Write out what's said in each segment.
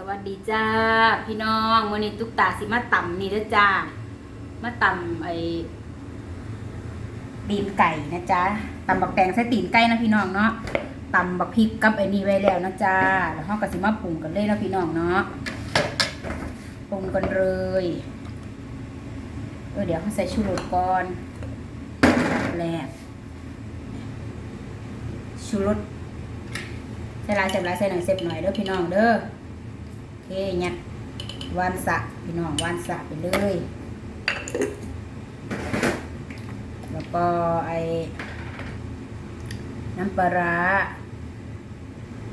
สวัสดีจ้า พี่น้องวันนี้ตุ๊กตาสิมาต่ำนี่เด้อจ้ามาต่ำไอ้ตีนไก่นะจ๊ะตำบักแตงใส่ตีนไก่นะพี่น้องเนาะตำบักพริกกับไอ้นี่ไว้แล้วนะจ้าแล้วห้องก็สิมาปรุงกันเลยนะพี่น้องเนาะปรุงกันเลยเออเดี๋ยวเขาใส่ชูรสก่อนแรกชูรสใส่ลายใส่ลายใส่หน่อยเสพหน่อยเด้อพี่น้องเด้อ เคเนี่ยวานสะพี่น้องวานสะไปเลย แล้วก็ไอ้น้ำปลาร้า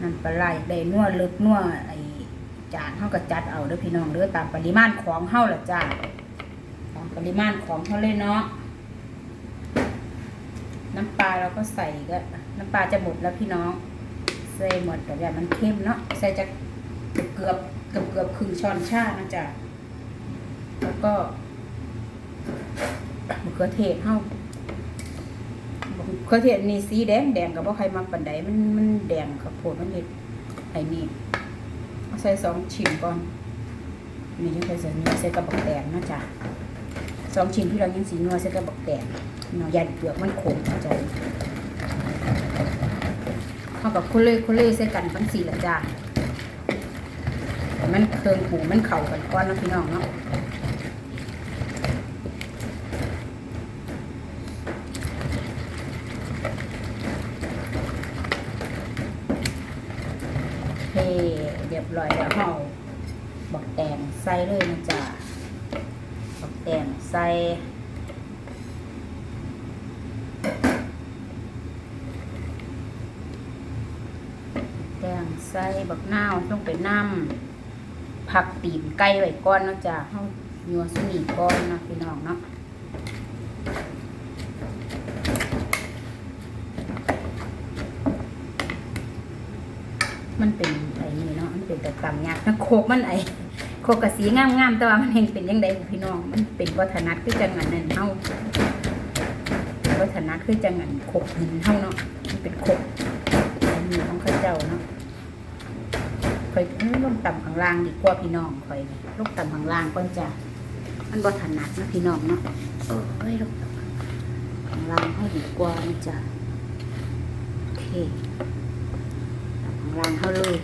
น้ำปลาไหลาอยาได้นัวลึกนัวไอ้จานเฮาก็จัดเอาเด้อพี่น้องเด้อตามปริมาณของเฮาล่ะจ้าตามปริมาณของเฮาเลยเนาะน้ำปลาเราก็ใส่ก็น้ำปลาจะหมดแล้วพี่น้องใส่หมดแต่แบบมันเข้มเนาะใส่จะเกือบ กือบเกือบเกือบครึ่งช้อนชานะจ๊ะแล้วก็มะเขือเทศเฮามะเขือเทศนี่สีแดงแดงกับว่าใครมักปันใดมันมันแดงกับโพดมันเห็ดไอ้นี่เอาใส่สองชิ้นก่อนนี่ยังใส่เสนื้อใส่กระบอกแดงนะจ๊ะสองชิ้นที่เรายังสีนัวใส่กระบอกแดงเนาะยันเปลือกมันขมนะจ๊ะเขากับคุเล่คุเล่ใส่กันทั้งสี่ละจ้า แต่มันเคืองผูมันเข่ากันก้อนนะพี่น้องเนาะเฮ้เรียบร้อยแล้วเฮาบักแตงใส่เลยนะจ๊ะบักแตงใส่แดงใส่บักนาวต้องไปน้ำ ผักตีนไก่ไว้ก้อนเนาะจ้ะเฮายัวสุนีก้อนเนาะพี่น้องเนาะมันเป็นไอ้นี่เนาะมันเป็นแต่กำยากนะโคกมันไอ้โคกกะสีงามๆแต่ว่ามันเห็นเป็นยังไงพี่น้อง มันเป็นวัฒนัดคือจังอันนั้นเฮาวัฒนัดคือจังอันโคกหินเฮาเนาะมันเป็นโคก มีของข้าเจ้าเนาะคอยเอ้ยลง ต่ำข้างล่างดีกว่าพี่น้องคอยลงต่ำข้างล่างก่อนจะมันบ่ถนัดนะพี่น้องเนาะเออเอ้ยลงต่ำข้างล่างให้ดีกว่ามันจะโอเคต่ำข้างล่างเข้าเลย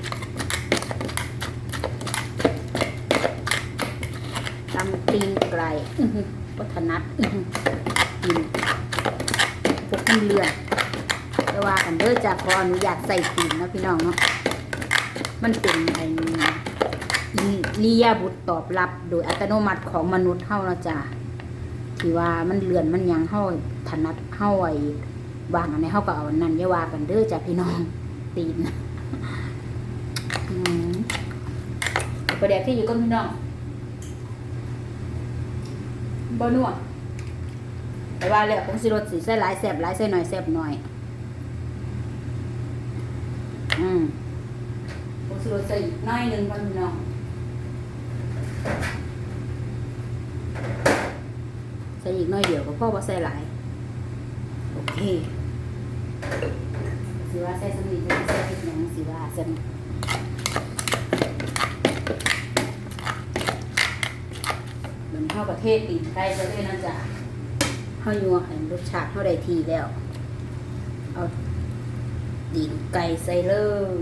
ตำตีนไก่อื้อหือบ่ถนัดอื้อหือกินพวกมันเลือดแต่ว่ากันเด้อจะขออนุญาตใส่ตีนนะพี่น้องเนาะ มันเป็นไอ้ลียาบุตรตอบรับ โดยอัตโนมัติของมนุษย์เฮาเนาะจ้ะที่ว่ามันเลื่อนมันยังเฮาถนัดเฮาไอ้วางอันไหนเฮาก็เอาอันนั้นอย่าว่ากันเด้อจ้ะพี่น้องตีนอประเดี๋ยวที่อยู่กับพี่น้องบนัวแต่ว่าแล้วผมสิรสสีใส่หลายแซ่บหลายใส่หน่อยแซ่บหน่อย อืม สิรสใส่อีกน้อยหนึงก่อนพี่น้องใส่อีกน้อยเดียวก็พ่อบ่ใส่หลาย โอเคสิว่าใส่สมิจะใส่อีกหยังสิว่าซั่นเหมือนเข้าประเทศตีนไก่ซะด้วยนะจ๊ะเฮายัวให้รสชาติเฮาได้ทีแล้ว เอาตีนไก่ใส่เลย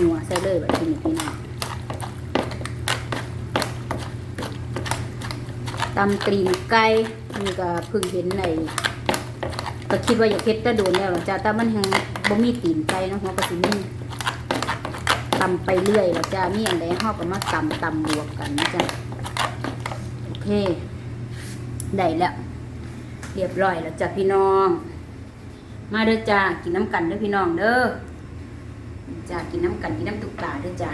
นัวใส่ เลยแบบนี้พี่น้องตำตีนไก่นี่ก็เพิ่งเห็นในก็คิดว่าอยากเฮ็ดแต่โดนแล้วหรอจ้าแต่มันยังบ่มีตีนไก่เนาะหัวก็สิมีตำไปเรื่อยหรอจ้ามีอันใดเฮาก็มาตำตำบวกกันนะจ้ะโอเคได้แล้วเรียบร้อยแล้วจ้ะพี่น้อง มาเด้อจ้ากินน้ำกันเด้อพี่น้องเด้อ จ้ากินน้ำกันกินน้ำตุกตาด้อจ้า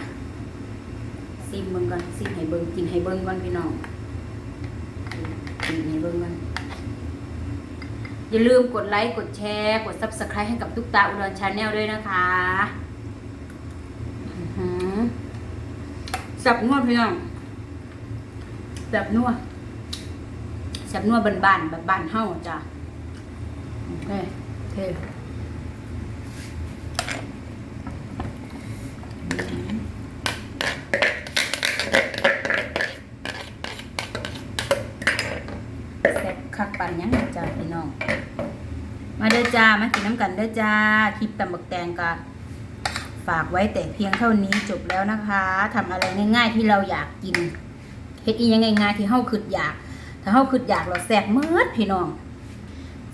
ซิมเบิ่งก่อนซิมให้เบิ่งกินให้เบิ่งก่อนพี่น้องกินให้เบิ่งก่อนอย่าลืมกดไลค์กดแชร์ กด subscribe ให้กับตุกตาอุดรชาแนลด้วยนะคะหือสับนวดพี่น้องสับนวดแซ่บนัวบานๆแบบบานเฮาจ้ะโอเคโอเค แซ่ันยังจ้าพี่น้อง มาเด้อจ้ามากินน้ำกันเด้อจ้าคลิปตำบักแตงก็ฝากไว้แต่เพียงเท่านี้จบแล้วนะคะทำอะไรง่าย ๆ ที่เราอยากกินเฮ็ดอีหยังง่ายๆที่เฮาคิดอยาก ถ้าเฮาคิดอยากเราแซ่บเมิดพี่น้อง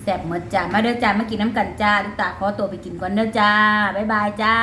แซ่บเมิดจ้ามาเด้อจ้ามากินน้ำกันจ้าลูกตาขอตัวไปกินก่อนเด้อจ้าบ๊ายบายจ้า